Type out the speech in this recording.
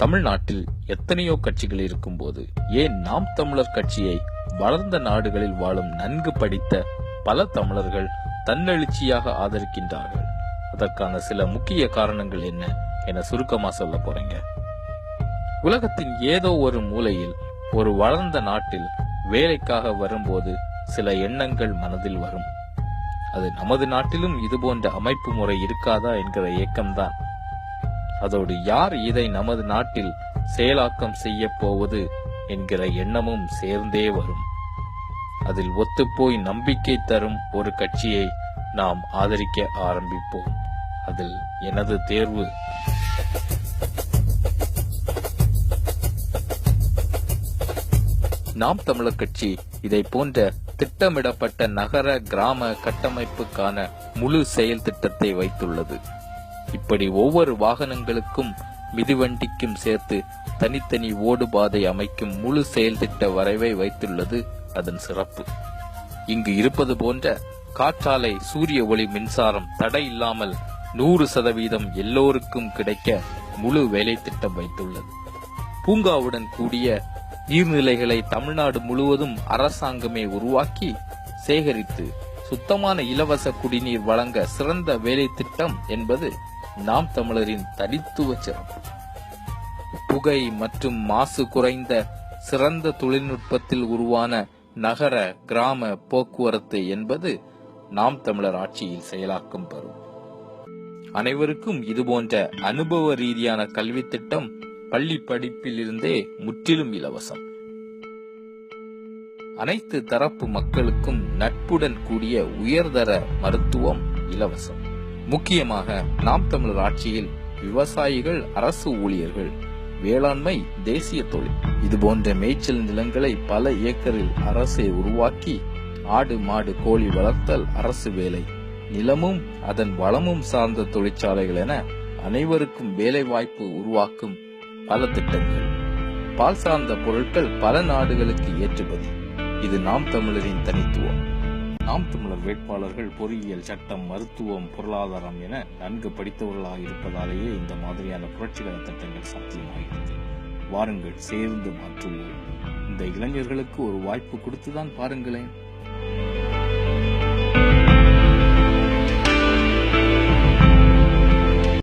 தமிழ்நாட்டில் எத்தனையோ கட்சிகள் இருக்கும்போது ஏன் நாம் தமிழர் கட்சியை வளர்ந்த நாடுகளில் வாழும் நன்கு படித்த பல தமிழர்கள் தன்னெழுச்சியாக ஆதரிக்கின்றார்கள்? அதற்கான சில முக்கிய காரணங்கள் என்ன என சுருக்கமா சொல்ல போறேங்க. உலகத்தின் ஏதோ ஒரு மூலையில் ஒரு வளர்ந்த நாட்டில் வேலைக்காக வரும்போது சில எண்ணங்கள் மனதில் வரும். அது நமது நாட்டிலும் இது போன்ற அமைப்பு முறை இருக்காதா என்கிற ஏக்கம்தான். அதோடு யார் இதை நமது நாட்டில் செயலாக்கம் செய்ய போவது என்கிற எண்ணமும் சேர்ந்தே வரும். அதில் ஒத்துப்போய் நம்பிக்கை தரும் ஒரு கட்சியை நாம் ஆதரிக்க ஆரம்பிப்போம். அதில் எனது தேர்வு. நாம் தமிழர் கட்சி இதை போன்ற திட்டமிடப்பட்ட நகர கிராம கட்டமைப்புக்கான முழு செயல் திட்டத்தை வைத்துள்ளது. இப்படி ஒவ்வொரு வாகனங்களுக்கும் மிதிவண்டிக்கும் சேர்த்து தனித்தனி ஓடுபாதை அமைக்கும் முழு செயல் திட்ட வரைவை வைத்துள்ளது அதன் சிறப்பு. இங்கு இருப்பது போன்ற காற்றாலை சூரிய ஒளி மின்சாரம் தடை இல்லாமல் நூறு சதவீதம் எல்லோருக்கும் கிடைக்க முழு வேலை திட்டம் வைத்துள்ளது. பூங்காவுடன் கூடிய நீர்நிலைகளை தமிழ்நாடு முழுவதும் அரசாங்கமே உருவாக்கி சேகரித்து சுத்தமான இலவச குடிநீர் வழங்க சிறந்த வேலை திட்டம் என்பது நாம் தமிழரின் தனித்துவ சிறப்பு. புகை மற்றும் மாசு குறைந்த சிறந்த தொழில்நுட்பத்தில் உருவான நகர கிராம போக்குவரத்து என்பது நாம் தமிழர் ஆட்சியில் செயலாக்கம் பெறும். அனைவருக்கும் இதுபோன்ற அனுபவ ரீதியான கல்வி திட்டம் பள்ளி படிப்பில் இருந்தே முற்றிலும் இலவசம். அனைத்து தரப்பு மக்களுக்கும் நட்புடன் கூடிய உயர்தர மருத்துவம் இலவசம். முக்கியமாக நாம் தமிழர் ஆட்சியில் விவசாயிகள் அரசு ஊழியர்கள் வேளாண்மை தேசிய தொழில். இது போன்ற மேய்ச்சல் நிலங்களை பல ஏக்கரில் அரசை உருவாக்கி ஆடு மாடு கோழி வளர்த்தல் அரசு வேலை. நிலமும் அதன் வளமும் சார்ந்த தொழிற்சாலைகள் என அனைவருக்கும் வேலை வாய்ப்பு உருவாக்கும் பல திட்டங்கள். பால் சார்ந்த பொருட்கள் பல நாடுகளுக்கு ஏற்றுமதி. இது நாம் தமிழரின் தனித்துவம். நாம் தமிழர் வேட்பாளர்கள் பொறியியல் சட்டம் மருத்துவம் பொருளாதாரம் என நன்கு படித்தவர்களாக இருப்பதாலேயே இந்த மாதிரியான புரட்சிகர திட்டங்கள் சாத்தியமாகிறது வாருங்கள் சேர்ந்து மாற்றுவோம். இந்த இளைஞர்களுக்கு ஒரு வாய்ப்பு கொடுத்துதான் பாருங்களேன்.